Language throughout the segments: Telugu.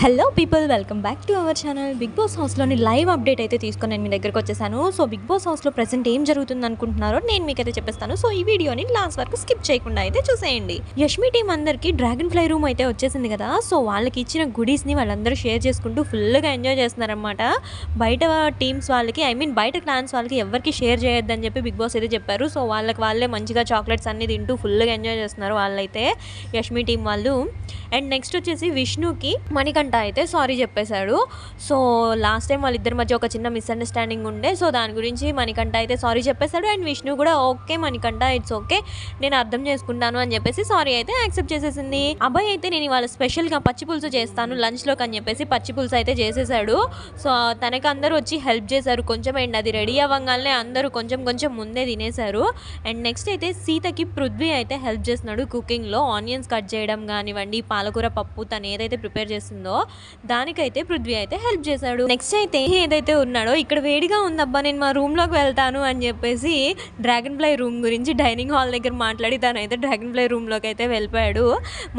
Hello people welcome back to our channel Bigg Boss హౌస్లోని live update అయితే తీసుకొని నేను మీ దగ్గరకు వచ్చేసాను. సో బిగ్ బాస్ హౌస్లో ప్రెసెంట్ ఏం జరుగుతుంది అనుకుంటున్నారో నేను మీకైతే చెప్పేస్తాను. సో ఈ వీడియోని లాస్ట్ వరకు స్కిప్ చేయకుండా అయితే చూసేయండి. యష్మి టీం అందరికీ డ్రాగన్ ఫ్లై రూమ్ అయితే వచ్చేసింది కదా. సో వాళ్ళకి ఇచ్చిన గుడీస్ని వాళ్ళందరూ షేర్ చేసుకుంటూ ఫుల్గా ఎంజాయ్ చేస్తున్నారనమాట బయట టీమ్స్ వాళ్ళకి ఐ మీన్ బయట క్లాన్స్ వాళ్ళకి ఎవరికి షేర్ చేయొద్దని చెప్పి బిగ్ బాస్ అయితే చెప్పారు. సో వాళ్ళకి వాళ్ళే మంచిగా చాక్లెట్స్ అన్ని తింటూ ఫుల్గా ఎంజాయ్ చేస్తున్నారు వాళ్ళైతే యష్మి టీం వాళ్ళు. అండ్ నెక్స్ట్ వచ్చేసి విష్ణుకి మణికంఠ అయితే సారీ చెప్పేశాడు. సో లాస్ట్ టైం వాళ్ళిద్దరి మధ్య ఒక చిన్న మిస్అండర్స్టాండింగ్ ఉండే. సో దాని గురించి మణికంఠ అయితే సారీ చెప్పేశాడు. అండ్ విష్ణు కూడా ఓకే మణికంఠ ఇట్స్ ఓకే నేను అర్థం చేసుకుంటాను అని చెప్పేసి సారీ అయితే యాక్సెప్ట్ చేసేసింది. అబ్బాయి అయితే నేను ఇవాళ స్పెషల్గా పచ్చి పులుసు చేస్తాను లంచ్లోకి అని చెప్పేసి పచ్చి పులుసు అయితే చేసేసాడు సో తనకి అందరూ వచ్చి హెల్ప్ చేశారు. కొంచెం అండ్ అది రెడీ అవ్వగానే అందరూ కొంచెం కొంచెం ముందే తినేశారు. అండ్ నెక్స్ట్ అయితే సీతకి పృథ్వీ అయితే హెల్ప్ చేస్తున్నాడు కుకింగ్లో ఆనియన్స్ కట్ చేయడం కానివ్వండి పాలకూర పప్పు తను ఏదైతే ప్రిపేర్ చేస్తుందో దానికైతే పృథ్వీ అయితే హెల్ప్ చేశాడు. నెక్స్ట్ అయితే ఏదైతే ఉన్నాడో ఇక్కడ వేడిగా ఉందబ్బా నేను మా రూమ్లోకి వెళ్తాను అని చెప్పేసి డ్రాగన్ ఫ్లై రూమ్ గురించి డైనింగ్ హాల్ దగ్గర మాట్లాడి తను అయితే డ్రాగన్ ఫ్లై రూమ్లోకి అయితే వెళ్ళిపోయాడు.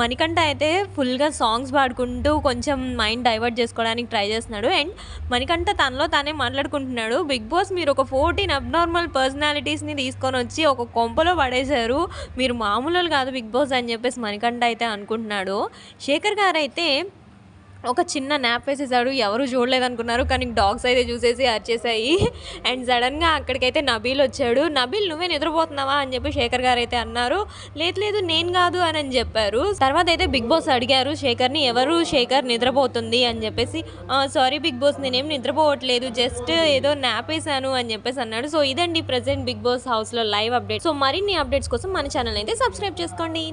మణికంఠ అయితే ఫుల్గా సాంగ్స్ పాడుకుంటూ కొంచెం మైండ్ డైవర్ట్ చేసుకోవడానికి ట్రై చేస్తున్నాడు. అండ్ మణికంఠ తనలో తానే మాట్లాడుకుంటున్నాడు. బిగ్ బాస్ మీరు ఒక ఫోర్టీన్ అబ్నార్మల్ పర్సనాలిటీస్ని తీసుకొని వచ్చి ఒక కొంపలో పడేశారు. మీరు మామూలు కాదు బిగ్ బాస్ అని చెప్పేసి మణికంఠ అయితే అనుకుంటున్నాడు. శేఖర్ గారు అయితే ఒక చిన్న న్యాప్ వేసేసాడు. ఎవరు చూడలేదనుకున్నారు కానీ డాగ్స్ అయితే చూసేసి అరిచేసాయి అండ్ సడన్గా అక్కడికైతే నబీల్ వచ్చాడు. నబీల్ నువ్వే నిద్రపోతున్నావా? అని చెప్పి శేఖర్ గారు అయితే అన్నారు. లేదు లేదు నేను కాదు అని అని చెప్పారు. తర్వాత అయితే బిగ్ బాస్ అడిగారు శేఖర్ని ఎవరు శేఖర్ నిద్రపోతుంది? అని చెప్పేసి సారీ బిగ్ బాస్ నేనేం నిద్రపోవట్లేదు జస్ట్ ఏదో న్యాప్ వేసాను అని చెప్పేసి అన్నాడు. సో ఇదండి ప్రజెంట్ బిగ్ బాస్ హౌస్లో లైవ్ అప్డేట్ సో మరిన్ని అప్డేట్స్ కోసం మన ఛానల్ అయితే సబ్స్క్రైబ్ చేసుకోండి.